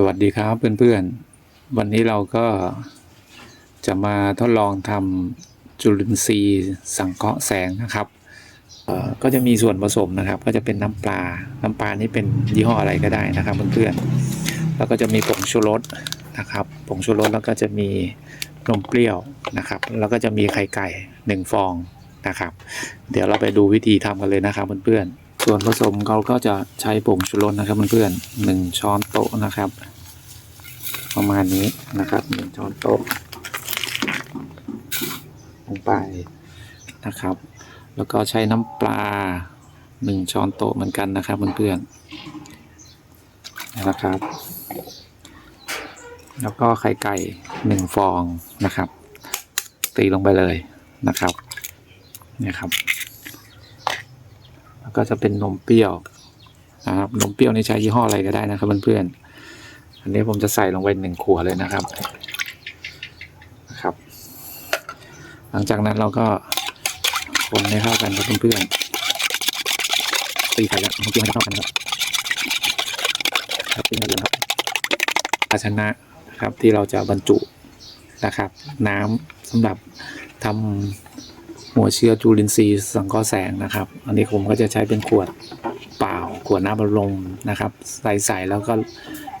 สวัสดีครับเพื่อนๆ วันนี้เราก็จะมาทดลองทำจุลินทรีย์สังเคราะห์แสงนะครับก็จะมีส่วนผสมนะครับ ก็จะเป็นน้ำปลา น้ำปลานี่เป็นยี่ห้ออะไรก็ได้นะครับเพื่อนๆ แล้วก็จะมีผงชูรสนะครับ ผงชูรสแล้วก็จะมีนมเปรี้ยวนะครับ แล้วก็จะมีไข่ไก่หนึ่งฟองนะครับ เดี๋ยวเราไปดูวิธีทำกันเลยนะครับเพื่อนๆ ส่วนผสมเราก็จะใช้ผงชูรสนะครับเพื่อนๆหนึ่งช้อนโต๊ะนะครับ ประมาณนี้นะครับหนึ่งช้อนโต๊ะลงไปนะครับ แล้วก็ใช้น้ำปลาหนึ่งช้อนโต๊ะเหมือนกันนะครับเพื่อนๆนะครับ แล้วก็ไข่ไก่หนึ่งฟองนะครับ ตีลงไปเลยนะครับนี่ครับ แล้วก็จะเป็นนมเปรี้ยวนะครับนมเปรี้ยวนี่ใช้ยี่ห้ออะไรก็ได้นะครับเพื่อนๆอันนี้ผมจะใส่ลงไปหนึ่งขวดเลยนะครับนะครับ หลังจากนั้นเราก็คนให้เข้ากันครับเพื่อนๆตีไข่แล้วนมเปรี้ยวให้เข้ากันครับครับตีให้เหลืองครับภาชนะครับที่เราจะบรรจุนะครับ น้ำสำหรับทำ หัวเชื้อจุลินทรีย์สังเคราะห์แสงนะครับ อันนี้ผมก็จะใช้เป็นขวดเปล่า ขวดน้ำบัลลมนะครับ ใส่ใส่แล้วก็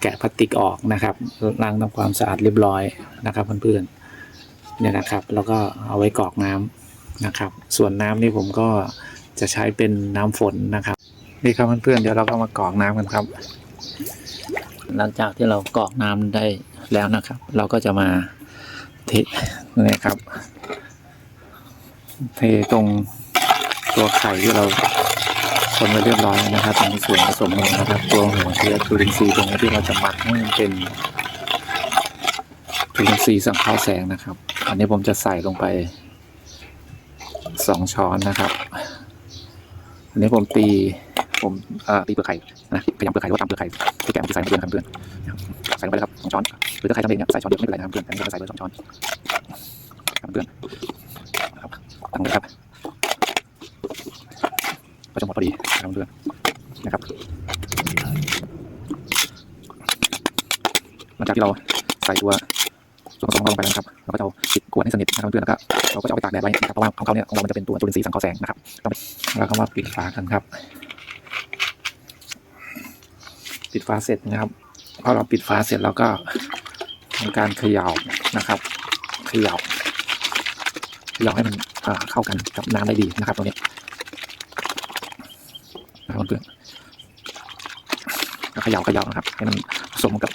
แกะพลาสติกออกนะครับล้างทำความสะอาดเรียบร้อยนะครับเพื่อนๆเนี่ยนะครับ แล้วก็เอาไว้กรอกน้ำนะครับ ส่วนน้ำนี่ผมก็จะใช้เป็นน้ำฝนนะครับนี่ครับเพื่อนๆเดี๋ยวเราก็มากรอกน้ำกันครับ หลังจากที่เรากรอกน้ำได้แล้วนะครับ เราก็จะมาเทนี่ครับ เทตรงตัวไข่ที่เราคนไว้เรียบร้อยนะครับตรงส่วนผสมของนะครับ ตัวหัวเชื้อจุลินทรีย์ตรงนี้ที่เราจะหมักให้มันเป็นจุลินทรีย์สังเคราะห์แสงนะครับ อันนี้ผมจะใส่ลงไปสองช้อนนะครับ อันนี้ผมตีผมเอ่อตีเปลือกไข่นะพยายามเปลือกไข่หรือว่าตำเปลือกไข่ที่แกะผมจะใส่ลงไปเลยนครับเพื่อนใส่ลงไปเลยครับสองช้อนหรือถ้าใครทำเองเนี่ยใส่ช้อนเดียวไม่เป็นไรนะครับเพื่อนแต่อันนี้เราจะใส่เลยสองช้อนครับเพื่อน ตั้งเลยครับ ก็จะหมดพอดีนะครับเพื่อนนะครับ หลังจากที่เราใส่ตัวส่วนผสมของเราลงไปแล้วนะครับเราก็จะเอาปิดขวดให้สนิทนะครับเพื่อนแล้วก็เราก็จะเอาไปตากแดดไว้นะครับเพราะว่าของเขาเนี่ยของเรามันจะเป็นตัวจุลินทรีย์สังเคราะห์แสงนะครับต้องไปแล้วก็มาปิดฝากันครับ ปิดฝาเสร็จนะครับพอเราปิดฝาเสร็จเราก็ทำการเขย่านะครับ เขย่า เราให้มันเข้ากันกับน้ำได้ดีนะครับตรงนี้นะครับเพื่อนๆก็เขย่าเขย่านะครับ ให้มันผสมกับ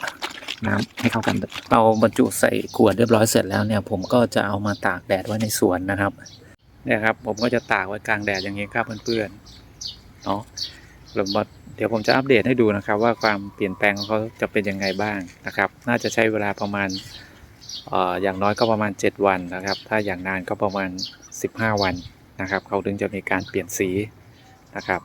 น้ำให้เข้ากันเราบรรจุใส่ขวดเรียบร้อยเสร็จแล้วเนี่ย ผมก็จะเอามาตากแดดไว้ในสวนนะครับเนี่ยครับ ผมก็จะตากไว้กลางแดดอย่างนี้ครับเพื่อนๆเนาะเดี๋ยวผมจะอัปเดตให้ดูนะครับ ว่าความเปลี่ยนแปลงของเขาจะเป็นยังไงบ้างนะครับ น่าจะใช้เวลาประมาณ อย่างน้อยก็ประมาณ 7 วันนะครับ ถ้าอย่างนานก็ประมาณ 15 วันนะครับ เขาถึงจะมีการเปลี่ยนสีนะครับ